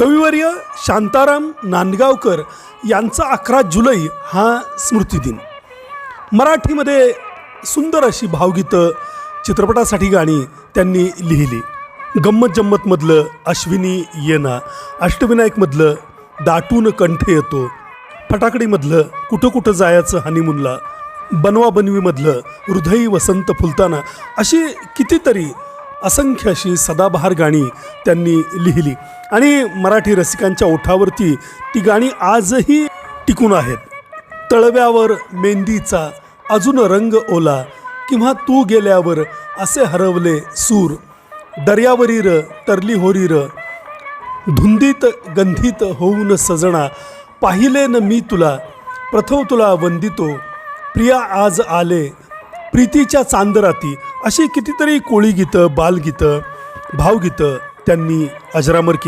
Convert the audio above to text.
कविवर्य शांताराम नांदगावकर यांचा अकरा जुलै हा स्मृतिदिन. मराठीमध्ये सुंदर अशी भावगीतं चित्रपटासाठी गाणी त्यांनी लिहिली. गंमत जम्मतमधलं अश्विनी येना अष्टविनायकमधलं दाटून कंठ येतो फटाकडीमधलं कुठं कुठं जायचं हनीमूनला बनवा बनवीमधलं हृदयी वसंत फुलताना अशी कितीतरी असंख्य अशी सदाबहार गाणी त्यांनी लिहिली. आणि मराठी रसिकांच्या ओठावरती ती गाणी आजही टिकून आहेत. तळव्यावर मेंदीचा अजून रंग ओला किंवा तू गेल्यावर असे हरवले सूर. दर्यावरीर तरली होरीर धुंदीत गंधित होऊन सजणा पाहिले न मी तुला प्रथम तुला वंदितो प्रिया आज आले प्रीतीच्या चांदराती अशी कितीतरी कोळी गीतं बालगीतं भावगीतं त्यांनी अजरामर केली.